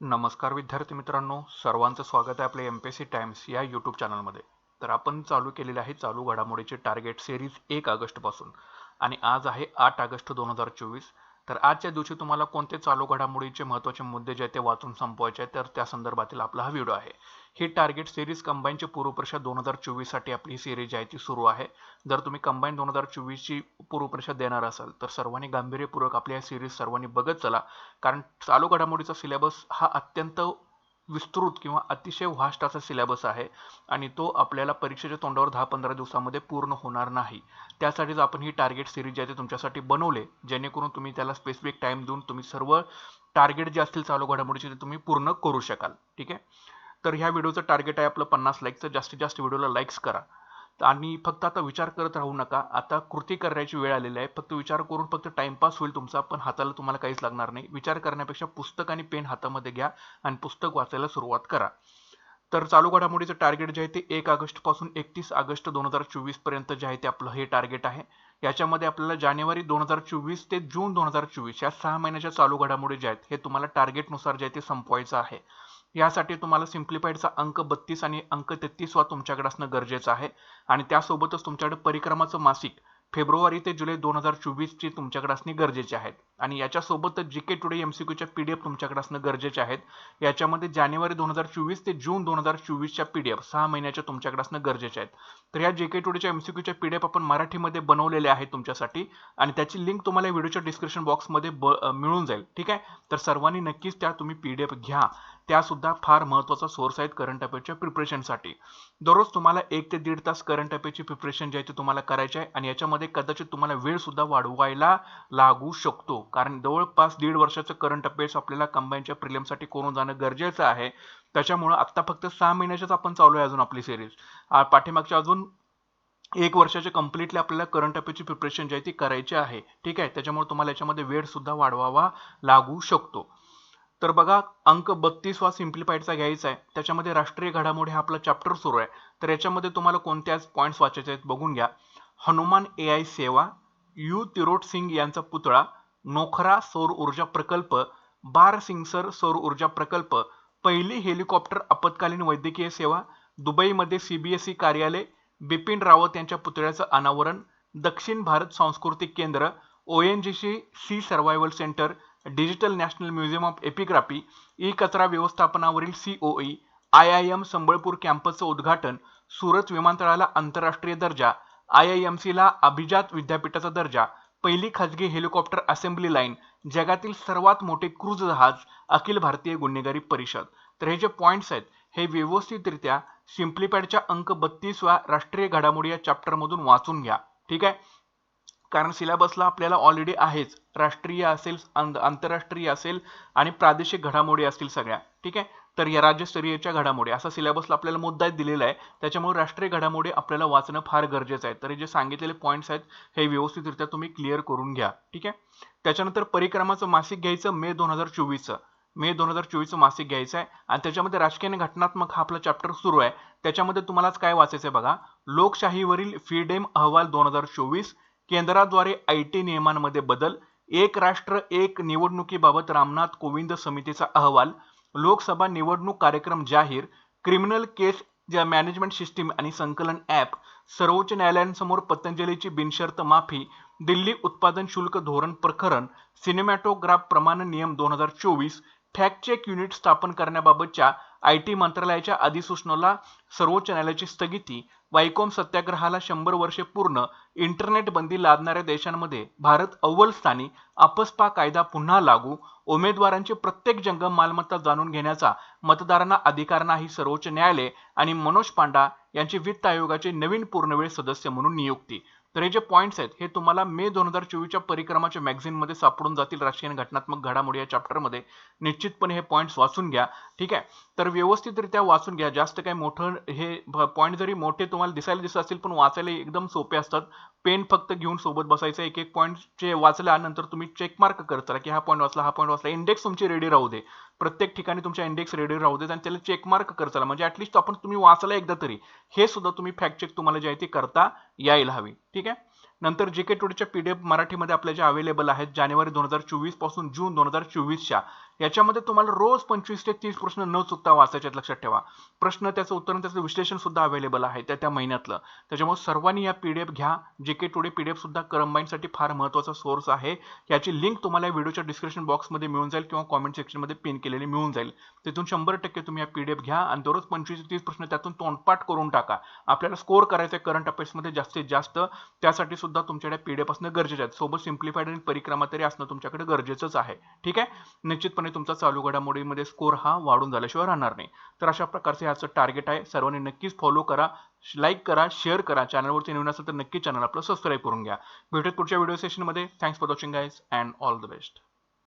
नमस्कार विद्यार्थी मित्रांनो सर्वांचं स्वागत आहे आपल्या M P S C times या यूट्यूब चॅनलमध्ये तर आपण चालू केलेले आहे चालू घडामोडीचे टार्गेट सिरीज एक ऑगस्टपासून आणि आज आहे आठ ऑगस्ट दोन हजार चोवीस. तर आजच्या दिवशी तुम्हाला कोणते चालू घडामोडीचे महत्त्वाचे मुद्दे जे आहेत ते वाचून संपवायचे आहेत तर त्या संदर्भातील आपला हा व्हिडिओ आहे. ही टार्गेट सिरीज कंबाईनची पूर्वपरीक्षा दोन हजार चोवीससाठी आपली ही सिरीज आहे ती सुरू आहे. जर तुम्ही कंबाईन दोन हजार चोवीसची पूर्वपरीक्षा देणार असाल तर सर्वांनी गांभीर्यपूर्वक आपली ही सिरीज सर्वांनी बघत चला. कारण चालू घडामोडीचा सिलेबस हा अत्यंत विस्तृत किंवा अतिशय व्हास्ट असा सिलेबस आहे आणि तो आपल्याला परीक्षेच्या तोंडावर दहा पंधरा दिवसामध्ये पूर्ण होणार नाही. त्यासाठीच आपण ही टार्गेट सिरीज जे आहे ते तुमच्यासाठी बनवले जेणेकरून तुम्ही त्याला स्पेसिफिक टाईम देऊन तुम्ही सर्व टार्गेट जे असतील चालू घडामोडीचे ते तुम्ही पूर्ण करू शकाल. ठीक आहे? तर ह्या व्हिडिओचं टार्गेट आहे आपलं पन्नास लाईकचं जास्तीत जास्त व्हिडिओला लाईक्स करा. आणि फक्त आता विचार करत राहू नका. आता कृती करण्याची वेळ आलेली आहे. फक्त विचार करून फक्त टाइमपास होईल तुमचा पण हाताला तुम्हाला काहीच लागणार नाही. विचार करण्यापेक्षा पुस्तक आणि पेन हातामध्ये घ्या आणि पुस्तक वाचायला सुरुवात करा. तर चालू घडामोडीचं टार्गेट जे आहे ते एक ऑगस्टपासून एकतीस ऑगस्ट दोन हजार चोवीसपर्यंत जे आहे ते आपलं हे टार्गेट आहे. याच्यामध्ये आपल्याला जानेवारी दोन हजार चोवीस ते जून दोन हजार चोवीस या सहा महिन्याच्या चालू घडामोडी ज्या आहेत हे तुम्हाला टार्गेटनुसार जे आहे ते संपवायचं आहे. यासाठी तुम्हाला सिम्प्लिफाईडचा अंक बत्तीस आणि अंक तेहतीस वा तुमच्याकडे असणं गरजेचं आहे. आणि त्यासोबतच तुमच्याकडे परिक्रमाचं मासिक फेब्रुवारी ते जुलै दोन हजार चोवीसची तुमच्याकडे असणे गरजेचे आहेत. आणि याच्यासोबतच G K today M C क्यूच्या P D F तुमच्याकडे असणं गरजेचे आहेत. याच्यामध्ये जानेवारी दोन हजार चोवीस ते जून दोन हजार चोवीसच्या पी डी एफ सहा महिन्याच्या तुमच्याकडे असणं गरजेचे आहेत. तर या जे के टुडेच्या एम सी क्यूच्या पी डी एफ आपण मराठीमध्ये बनवलेले आहेत तुमच्यासाठी. आणि त्याची लिंक तुम्हाला व्हिडिओच्या डिस्क्रिप्शन बॉक्समध्ये ब मिळून जाईल. ठीक आहे? तर सर्वांनी नक्कीच त्या तुम्ही पी डी एफ घ्या. त्या सुद्धा फार महत्त्वाचा सोर्स आहेत करंट अफेअरच्या प्रिपरेशनसाठी दररोज तुम्हाला एक ते दीड तास करंट अफेअरची प्रिपरेशन जे आहे ते तुम्हाला करायचे आहे. आणि याच्यामध्ये कदाचित तुम्हाला वेळसुद्धा वाढवायला लागू शकतो. कारण जवळपास दीड वर्षाचं करंट अफेअर्स आपल्याला कंबाईनच्या प्रिलियमसाठी करून जाणं गरजेचं आहे. त्याच्यामुळं आत्ता फक्त सहा महिन्याच्याच आपण चालू आहे अजून आपली सिरीज पाठीमागच्या अजून एक वर्षाचे कम्प्लिटली आपल्याला करंट अफेअरची प्रिपरेशन जी आहे ती करायची आहे. ठीक आहे? त्याच्यामुळे तुम्हाला याच्यामध्ये वेळ सुद्धा वाढवावा लागू शकतो. तर बघा अंक बत्तीस वा सिम्प्लिफाईडचा घ्यायचा आहे. त्याच्यामध्ये राष्ट्रीय घडामोडी हा आपला चॅप्टर सुरू आहे. तर याच्यामध्ये तुम्हाला कोणत्याच पॉईंट्स वाचायचे आहेत बघून घ्या. हनुमान ए आय सेवा यू तिरोट सिंग यांचा पुतळा नोखरा सौर ऊर्जा प्रकल्प बार सिंगसर सौर ऊर्जा प्रकल्प पहिली हेलिकॉप्टर आपत्कालीन वैद्यकीय सेवा दुबईमध्ये सीबीएसई कार्यालय बिपिन रावत यांच्या पुतळ्याचं अनावरण दक्षिण भारत सांस्कृतिक केंद्र O N G C C survival centre digital national museum of epigraphy E कचरा व्यवस्थापनावरील COE I I M Sambalpur कॅम्पसचं उद्घाटन सुरत विमानतळाला आंतरराष्ट्रीय दर्जा आय आय एम सीला अभिजात विद्यापीठाचा दर्जा पहिली खाजगी हेलिकॉप्टर असेंब्ली लाईन जगातील सर्वात मोठे क्रूज जहाज अखिल भारतीय गुन्हेगारी परिषद. तर हे जे पॉईंट्स आहेत हे व्यवस्थितरित्या सिम्प्लिफाईडच्या अंक बत्तीसव्या राष्ट्रीय घडामोडी या चॅप्टरमधून वाचून घ्या. ठीक आहे? कारण सिलेबसला आपल्याला ऑलरेडी आहेच. राष्ट्रीय असेल आंतरराष्ट्रीय असेल आणि प्रादेशिक घडामोडी असतील सगळ्या. ठीक आहे? तर या राज्यस्तरीयच्या घडामोडी असा सिलेबसला आपल्याला मुद्दा दिलेला आहे. त्याच्यामुळे राष्ट्रीय घडामोडी आपल्याला वाचणं फार गरजेचं आहे. तर जे सांगितलेले पॉईंट्स आहेत हे व्यवस्थितरित्या तुम्ही क्लिअर करून घ्या. ठीक आहे? त्याच्यानंतर परिक्रमाचं मासिक घ्यायचं मे दोन हजार चोवीसचं. मे दोन हजार चोवीसचं मासिक घ्यायचं आहे. आणि त्याच्यामध्ये राजकीय आणि घटनात्मक हा आपला चॅप्टर सुरू आहे. त्याच्यामध्ये तुम्हालाच काय वाचायचं आहे बघा? लोकशाहीवरील फ्रीडेम अहवाल दोन हजार चोवीस केंद्राद्वारे आय टी नियमांमध्ये बदल एक राष्ट्र एक निवडणुकीबाबत रामनाथ कोविंद समितीचा अहवाल लोकसभा निवडणूक कार्यक्रम जाहीर क्रिमिनल केस ज्या मॅनेजमेंट सिस्टीम आणि संकलन ॲप सर्वोच्च न्यायालयांसमोर पतंजलीची बिनशर्त माफी दिल्ली उत्पादन शुल्क धोरण प्रकरण सिनेमॅटोग्राफ प्रमाण नियम दोन हजार चोवीस फॅक्ट चेक युनिट स्थापन करण्याबाबतच्या आय टी मंत्रालयाच्या अधिसूचनेला सर्वोच्च न्यायालयाची स्थगिती वायकोम सत्याग्रहाला शंभर वर्षे पूर्ण इंटरनेट बंदी लादणाऱ्या देशांमध्ये भारत अव्वल स्थानी अपस्पा कायदा पुन्हा लागू उमेदवारांची प्रत्येक जंगम मालमत्ता जाणून घेण्याचा मतदारांना अधिकार नाही सर्वोच्च न्यायालय आणि मनोज पांडा यांची वित्त आयोगाचे नवीन पूर्णवेळ सदस्य म्हणून नियुक्ती. तर हे जे पॉईंट्स आहेत हे तुम्हाला मे दोन हजार चोवीसच्या परिक्रमाच्या मॅगझिनमध्ये सापडून जातील. राष्ट्रीय घटनात्मक घडामोडी या चॅप्टरमध्ये निश्चितपणे हे पॉईंट्स वाचून घ्या. ठीक आहे? तर व्यवस्थितरित्या वाचून घ्या. जास्त काही मोठं हे पॉईंट जरी मोठे तुम्हाला दिसायला दिसत असतील पण वाचायला एकदम सोपे असतात. पेन फक्त घेऊन सोबत बसायचं. एक एक पॉईंट जे वाचल्यानंतर तुम्ही चेक मार्क करत राहा की हा पॉईंट वाचला हा पॉईंट वाचला. इंडेक्स तुमची रेडी राहू दे. प्रत्येक ठिकाणी तुमच्या इंडेक्स रेडी राहू देत आणि त्याला चेक मार्क चला. म्हणजे ॲटलिस्ट आपण तुम्ही वाचला एकदा तरी. हे सुद्धा तुम्ही फॅक्ट चेक तुम्हाला जे आहे ते करता यायला हवी. ठीक आहे? नंतर जे के टुडेच्या पी डी एफ मराठीमध्ये आपल्या ज्या अवेलेबल आहेत जानेवारी दोन हजार चोवीसपासून जून दोन हजार चोवीसच्या. याच्यामध्ये तुम्हाला रोज पंचवीस ते तीस प्रश्न न चुकता वाचायचे आहेत, लक्षात ठेवा. प्रश्न त्याचं उत्तर त्याचं विश्लेषण सुद्धा अवेलेबल आहे त्या त्या महिन्यातलं. त्याच्यामुळे सर्वांनी या पीडीएफ घ्या. जे के टुडे पीडीएफ सुद्धा करंबाईनसाठी फार महत्त्वाचा सोर्स आहे. याची लिंक तुम्हाला व्हिडिओच्या डिस्क्रिप्शन बॉक्समध्ये मिळून जाईल किंवा कॉमेंट सेक्शनमध्ये पिन केलेली मिळून जाईल. तिथून शंभर टक्के तुम्ही या पीडीएफ घ्या आणि दररोज पंचवीस ते तीस प्रश्न त्यातून तोंडपाठ करून टाका. आपल्याला स्कोर करायचे करंट अफेअर्समध्ये जास्तीत जास्त. त्यासाठी सुद्धा तुमच्याकडे पीडीएफ असणं गरजेचं आहे. सोबत सिम्प्लिफाईड आणि परिक्रमा तरी असणं तुमच्याकडे गरजेचंच आहे. ठीक आहे? निश्चितपणे तुमचा चालू घडामोडीमध्ये स्कोर हा वाढून झाल्याशिवाय राहणार नाही. तर अशा प्रकारचे ह्याचं टार्गेट आहे. सर्वांनी नक्कीच फॉलो करा लाईक करा शेअर करा. चॅनलवरती नवीन असेल तर नक्की चॅनल आपलं सबस्क्राईब करून घ्या. भेटत पुढच्या व्हिडिओ सेशनमध्ये thanks for watching guys and all the best